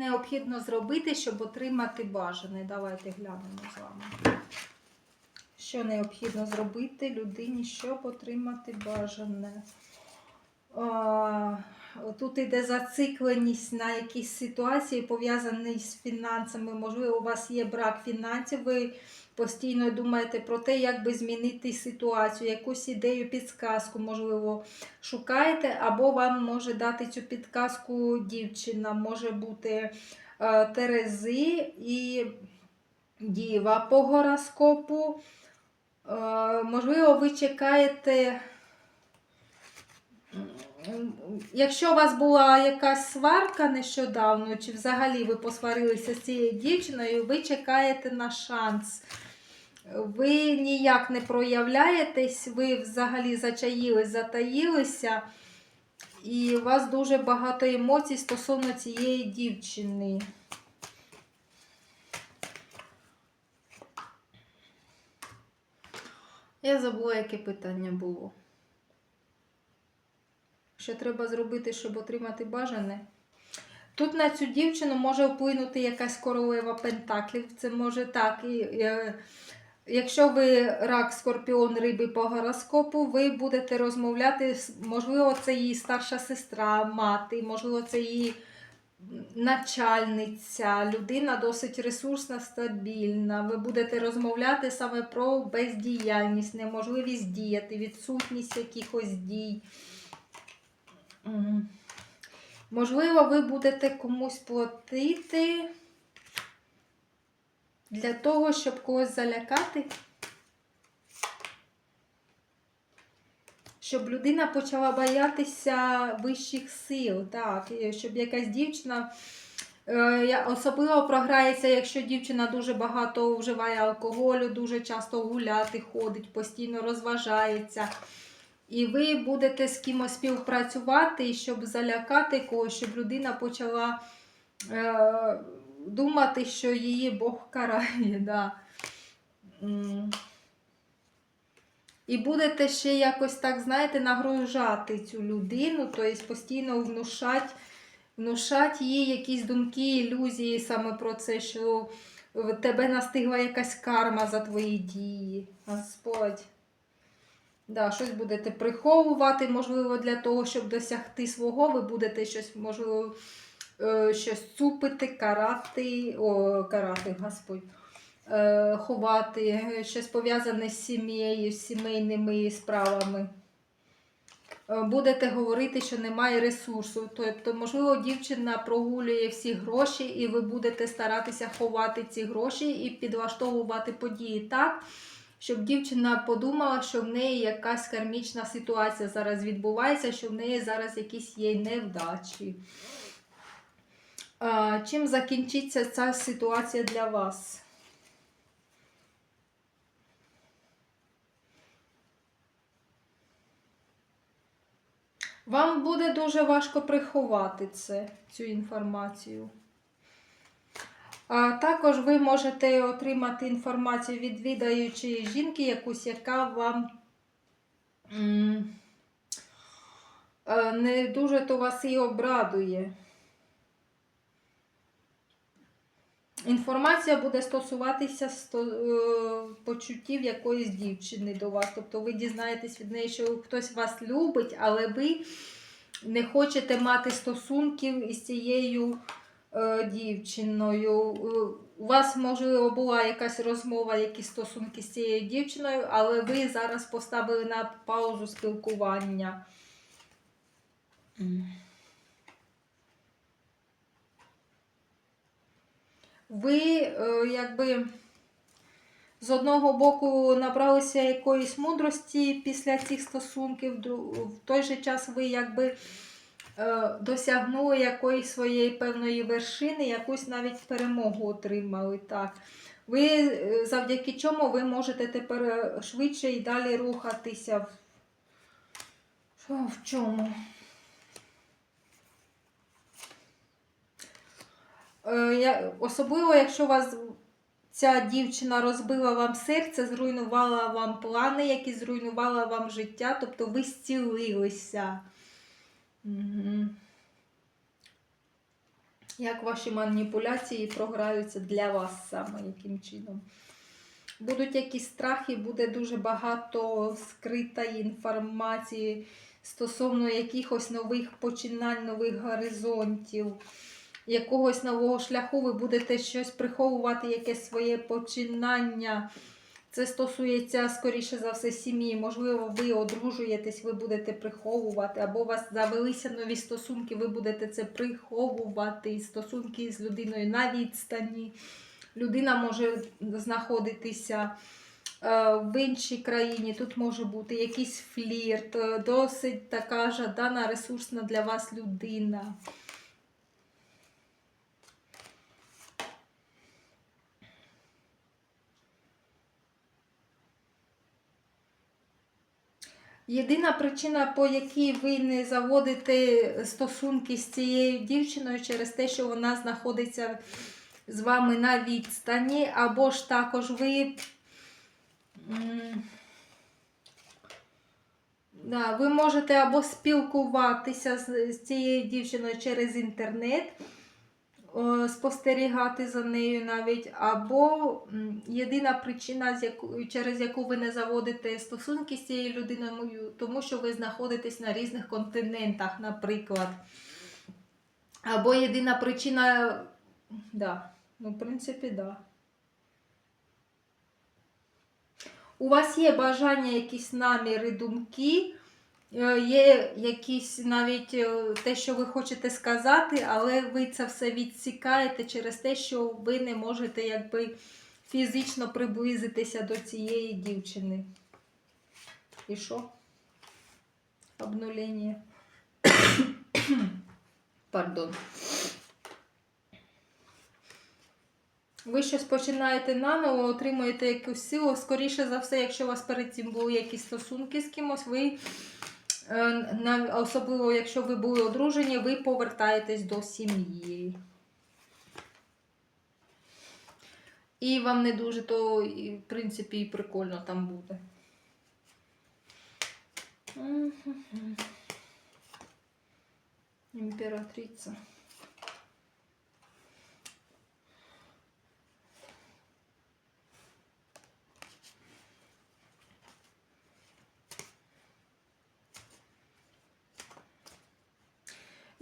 необхідно зробити, щоб отримати бажане? Давайте глянемо з вами. Що необхідно зробити людині, щоб отримати бажане? Тут іде зацикленість на якісь ситуації, пов'язані з фінансами. Можливо, у вас є брак фінансів, ви постійно думаєте про те, як би змінити ситуацію, якусь ідею, підсказку, можливо, шукаєте, або вам може дати цю підказку дівчина, може бути е, Терези і Діва по гороскопу. Е, можливо, ви чекаєте. Якщо у вас була якась сварка нещодавно, чи взагалі ви посварилися з цією дівчиною, ви чекаєте на шанс. Ви ніяк не проявляєтесь, ви взагалі зачаїлись, затаїлися, і у вас дуже багато емоцій стосовно цієї дівчини. Я забула, яке питання було. Що треба зробити, щоб отримати бажане? Тут на цю дівчину може вплинути якась королева пентаклів. Це може так. І, е, якщо ви рак, скорпіон, риби по гороскопу, ви будете розмовляти, можливо, це її старша сестра, мати, можливо, це її начальниця, людина досить ресурсна, стабільна. Ви будете розмовляти саме про бездіяльність, неможливість діяти, відсутність якихось дій. Можливо, ви будете комусь платити для того, щоб когось залякати. Щоб людина почала боятися вищих сил, так, щоб якась дівчина. е, Особливо програється, якщо дівчина дуже багато вживає алкоголю, дуже часто гуляти ходить, постійно розважається. І ви будете з кимось співпрацювати, щоб залякати когось, щоб людина почала е, думати, що її Бог карає. Да. І будете ще якось так, знаєте, нагружати цю людину, тобто постійно внушати, внушати їй якісь думки, ілюзії саме про це, що в тебе настигла якась карма за твої дії. Господь. Да, щось будете приховувати, можливо, для того, щоб досягти свого, ви будете щось, можливо, щось цупити, карати, о, карати, Господь, е, ховати, е, щось пов'язане з сім'єю, з сімейними справами. Е, Будете говорити, що немає ресурсу. Тобто, можливо, дівчина прогулює всі гроші, і ви будете старатися ховати ці гроші і підлаштовувати події так, щоб дівчина подумала, що в неї якась кармічна ситуація зараз відбувається, що в неї зараз якісь є невдачі. Чим закінчиться ця ситуація для вас? Вам буде дуже важко приховати це, цю інформацію. А також ви можете отримати інформацію від відаючої жінки, якусь, яка вам е, не дуже то вас і обрадує. Інформація буде стосуватися сто, е, почуттів якоїсь дівчини до вас. Тобто ви дізнаєтесь від неї, що хтось вас любить, але ви не хочете мати стосунків із цією е, дівчиною. Е, У вас, можливо, була якась розмова, якісь стосунки з цією дівчиною, але ви зараз поставили на паузу спілкування. Ви е, якби з одного боку набралися якоїсь мудрості після цих стосунків, в той же час ви якби е, досягнули якоїсь своєї певної вершини, якусь навіть перемогу отримали. Так. Ви е, завдяки чому ви можете тепер швидше і далі рухатися. в- в чому? Е, я, особливо, якщо вас ця дівчина розбила вам серце, зруйнувала вам плани, які зруйнувала вам життя, тобто ви зцілилися. Угу. Як ваші маніпуляції програються для вас саме, яким чином? Будуть якісь страхи, буде дуже багато скритої інформації стосовно якихось нових починань, нових горизонтів, якогось нового шляху. Ви будете щось приховувати, якесь своє починання. Це стосується, скоріше за все, сім'ї. Можливо, ви одружуєтесь, ви будете приховувати, або у вас завелися нові стосунки, ви будете це приховувати. Стосунки з людиною на відстані. Людина може знаходитися е, в іншій країні, тут може бути якийсь флірт, е, досить така жадана, ресурсна для вас людина. Єдина причина, по якій ви не заводите стосунки з цією дівчиною, через те, що вона знаходиться з вами на відстані, або ж також ви. Да, ви можете або спілкуватися з, цією дівчиною через інтернет, спостерігати за нею навіть, або єдина причина, через яку ви не заводите стосунки з цією людиною, тому що ви знаходитесь на різних континентах, наприклад. Або єдина причина, да, ну, в принципі, да. У вас є бажання, якісь наміри, думки, є якісь навіть е, те, що ви хочете сказати, але ви це все відсікаєте через те, що ви не можете якби фізично приблизитися до цієї дівчини. І що? Обнулення. Пардон. Ви щось починаєте наново, отримуєте якусь силу. Скоріше за все, якщо у вас перед цим були якісь стосунки з кимось, ви, е, особливо якщо ви були одружені, ви повертаєтесь до сім'ї. І вам не дуже то, в принципі, і прикольно там буде. Імператриця.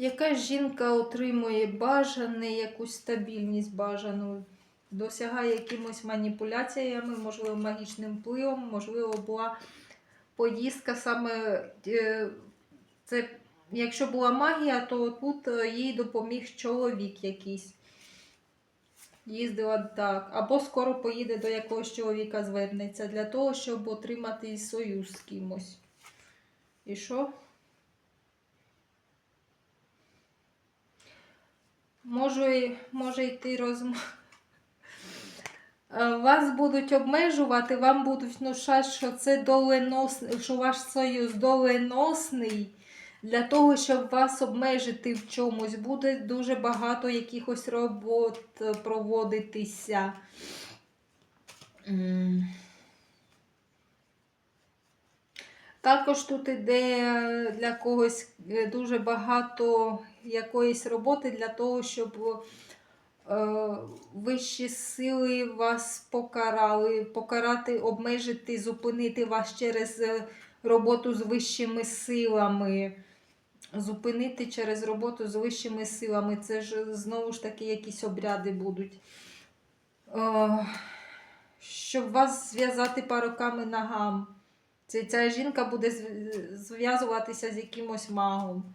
Якась жінка отримує бажане, якусь стабільність бажану, досягає якимось маніпуляціями, можливо, магічним впливом, можливо, була поїздка саме. е, Це, якщо була магія, то тут е, їй допоміг чоловік якийсь. Їздила так. Або скоро поїде до якогось чоловіка, звернеться для того, щоб отримати союз з кимось. І що? Може, може йти розмова. Вас будуть обмежувати, вам будуть внушати, що це доленос... що ваш союз доленосний. Для того, щоб вас обмежити в чомусь, буде дуже багато якихось робот е, проводитися. Також тут іде для когось е, дуже багато якоїсь роботи для того, щоб е, вищі сили вас покарали, покарати, обмежити, зупинити вас через е, роботу з вищими силами. Зупинити через роботу з вищими силами. Це ж знову ж таки якісь обряди будуть. Е, щоб вас зв'язати паруками ногам. Це, ця жінка буде зв'язуватися з якимось магом.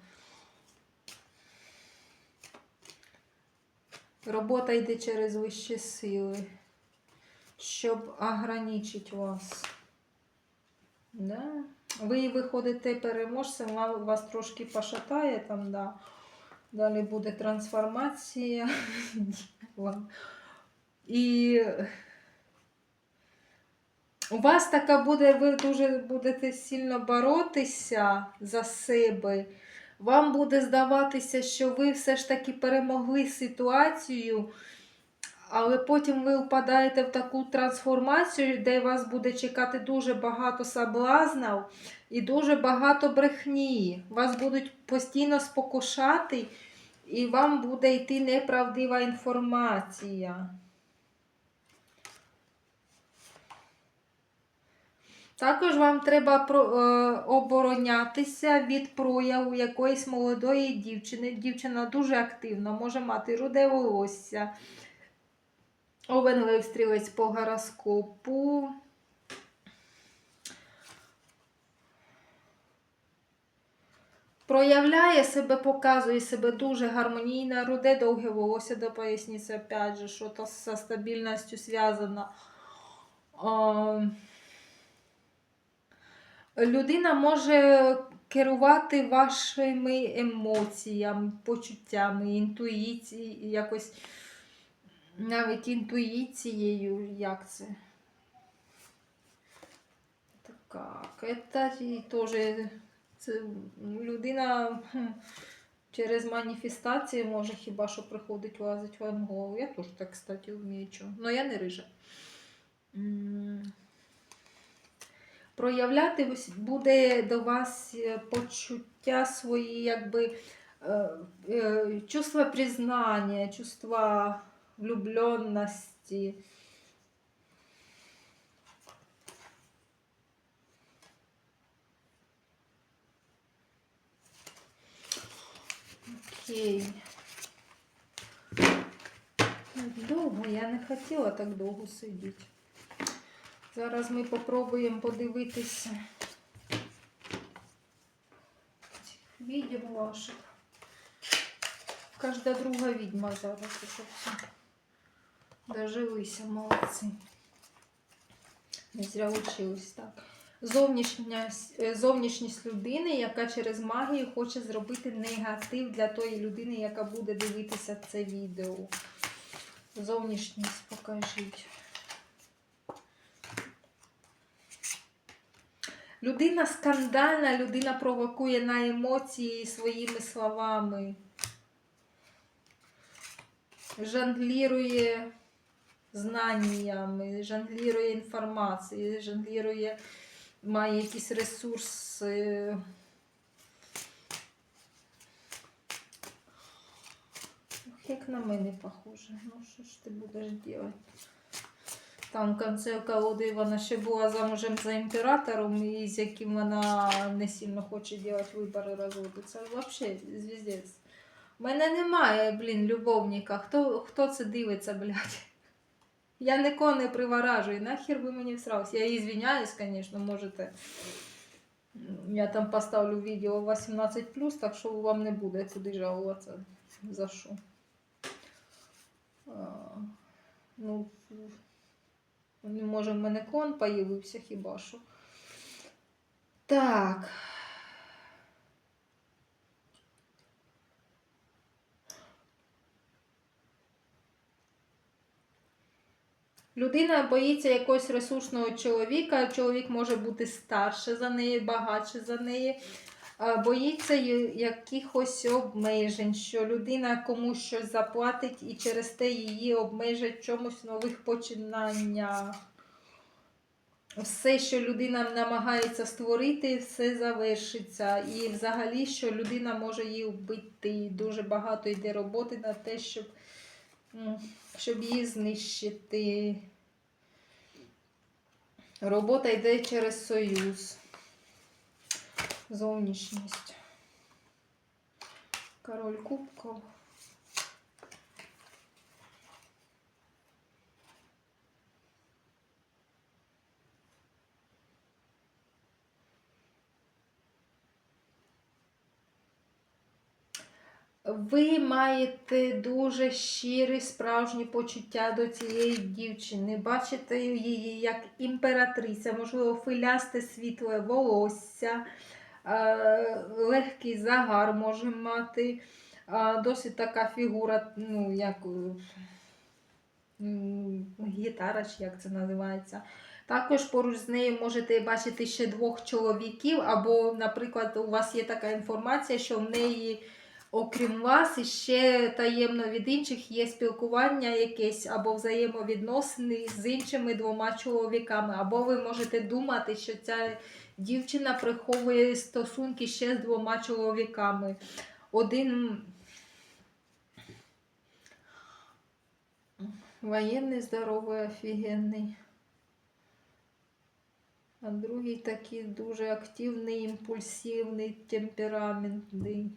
Робота йде через вищі сили, щоб ограничити вас. Да? Ви виходите переможцем, вас трошки пошатає там, да. Далі буде трансформація. І у вас така буде, ви дуже будете сильно боротися за себе. Вам буде здаватися, що ви все ж таки перемогли ситуацію, але потім ви впадаєте в таку трансформацію, де вас буде чекати дуже багато соблазнів і дуже багато брехні. Вас будуть постійно спокушати і вам буде йти неправдива інформація. Також вам треба е, оборонятися від прояву якоїсь молодої дівчини. Дівчина дуже активна, може мати руде волосся. Овен Лев стрілець по гороскопу. Проявляє себе, показує себе дуже гармонійно, руде довге волосся до поясниці, опять же, що то зі стабільністю зв'язано. Людина може керувати вашими емоціями, почуттями, інтуїцією, якось навіть інтуїцією, як це? Так, це теж це людина через маніфестації може хіба що приходить лазить вам голову. Я теж так, кстати, вмію. Но я не рижа. Проявляти буде до вас е, почуття свої, якби е, е, чувства признання, чувства влюбленності. Окей. Довго, я не хотіла так довго сидіти. Зараз ми попробуємо подивитися цих ваших. Кожна друга відьма зараз уже все. Дожилися, молодці. Не зря учились так. Зовнішня, е, зовнішність людини, яка через магію хоче зробити негатив для тої людини, яка буде дивитися це відео. Зовнішність покажіть. Людина скандальна, людина провокує на емоції своїми словами. Жонглірує знаннями, жонглірує інформацією, жонглірує, має якісь ресурси. Як на мене похоже. Ну що ж ти будеш робити? Там в кінці колоди вона ще була замужем за імператором, і з яким вона не сильно хоче робити вибори розводу. Це взагалі звіздець. У мене немає, блін, любовника. Хто, хто це дивиться, блядь? Я нікого не приворажую. Нахер ви мені всралися? Я її звиняюсь, звісно, можете. Я там поставлю відео 18, так що вам не буде куди жалуватися. За що? Ну, може, в мене клон появився хіба що. Так. Людина боїться якогось ресурсного чоловіка, чоловік може бути старше за неї, багатше за неї. Боїться якихось обмежень, що людина комусь щось заплатить і через те її обмежать в чомусь нових починаннях. Все, що людина намагається створити, все завершиться. І взагалі, що людина може її вбити. Дуже багато йде роботи на те, щоб, щоб її знищити. Робота йде через союз. Зовнішність. Король кубков. Ви маєте дуже щирі справжні почуття до цієї дівчини. Бачите її як імператриця, можливо, филясте світле волосся, легкий загар може мати, е, досить така фігура, ну, як е, гітара, чи як це називається. Також поруч з нею можете бачити ще двох чоловіків, або, наприклад, у вас є така інформація, що в неї. Окрім вас, іще таємно від інших є спілкування якесь або взаємовідносини з іншими двома чоловіками. Або ви можете думати, що ця дівчина приховує стосунки ще з двома чоловіками. Один Воєнний здоровий, офігенний. А другий такий дуже активний, імпульсивний, темпераментний.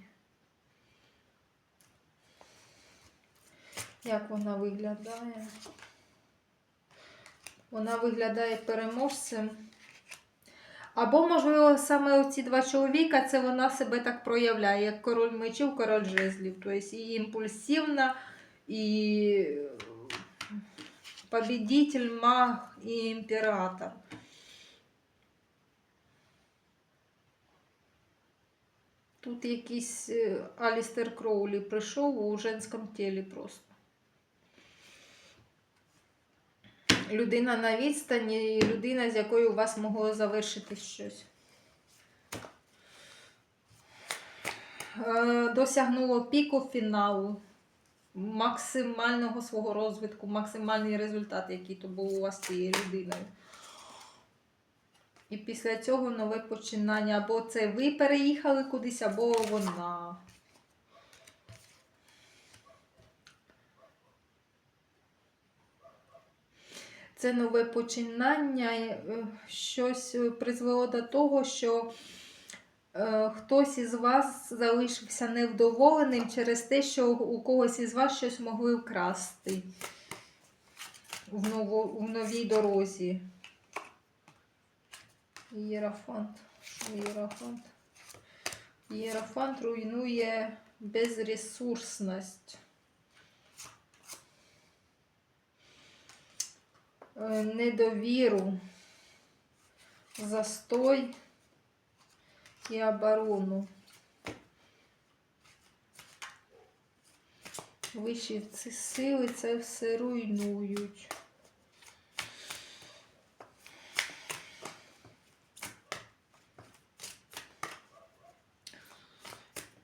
Як вона виглядає? Вона виглядає переможцем. Або, можливо, саме оці два чоловіка, це вона себе так проявляє, як король мечів, король жезлів. Тобто і імпульсивна, і победитель, маг, і імператор. Тут якийсь е, Алістер Кроулі прийшов у женському тілі просто. Людина на відстані, людина, з якою у вас могло завершити щось. Е, Досягнуло піку фіналу, максимального свого розвитку, максимальний результат, який то був у вас цією людиною. І після цього нове починання. Або це ви переїхали кудись, або вона. Це нове починання, е, щось е, призвело до того, що е, хтось із вас залишився невдоволеним через те, що у когось із вас щось могли вкрасти в, ново, в новій дорозі. Єрофант. Що Єрофант? Єрофант руйнує безресурсність. Недовіру, застой і оборону. Вищі ці сили це все руйнують.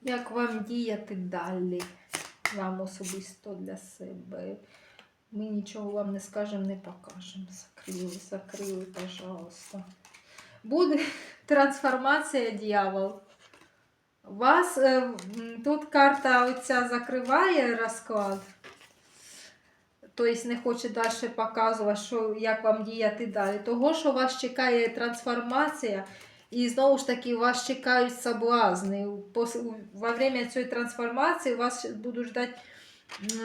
Як вам діяти далі? Вам особисто для себе. Ми нічого вам не скажемо, не покажемо. Закрили, закрили, пожалуйста. Буде трансформація дьявол. Вас е, тут карта оця закриває розклад. Тобто не хоче далі показувати, що, як вам діяти далі. Того, що вас чекає трансформація, і знову ж таки вас чекають соблазни. Во время цієї трансформації вас будуть ждати.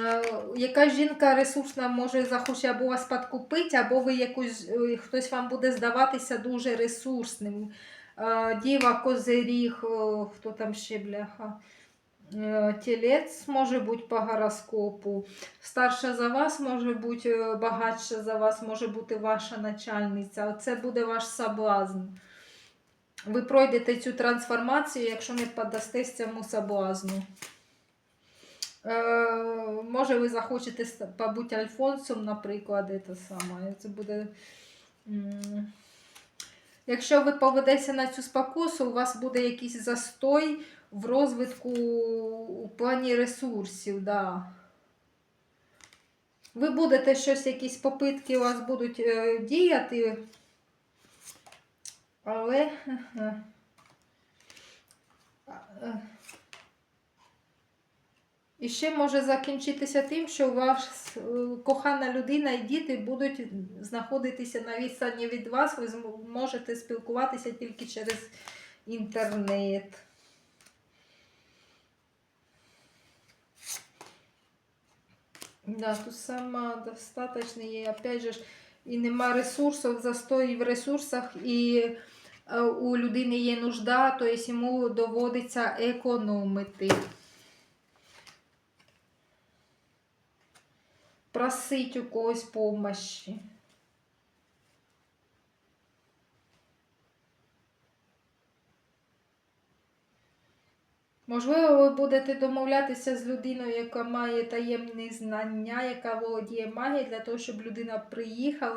Е, Якась жінка ресурсна може захоче або вас підкупити, або ви якусь, е, хтось вам буде здаватися дуже ресурсним. Е, Діва, козиріг, хто там ще бляха. Тілець може бути по гороскопу. Старша за вас може бути багатша за вас, може бути ваша начальниця. Це буде ваш соблазн. Ви пройдете цю трансформацію, якщо не піддастесь цьому соблазну. Е, може, ви захочете побути Альфонсом, наприклад, це саме. Це буде. Якщо ви поведеться на цю спокусу, у вас буде якийсь застой в розвитку у плані ресурсів. Да. Ви будете щось, якісь попитки у вас будуть е, діяти, але. е, е, І ще може закінчитися тим, що ваша кохана людина і діти будуть знаходитися на відстані від вас, ви можете спілкуватися тільки через інтернет. Да, тут самодостаточно є, опять же, і нема ресурсів, застой в ресурсах, і е, у людини є нужда, тобто йому доводиться економити. Просить у когось помощі. Можливо, ви будете домовлятися з людиною, яка має таємні знання, яка володіє магією, для того, щоб людина приїхала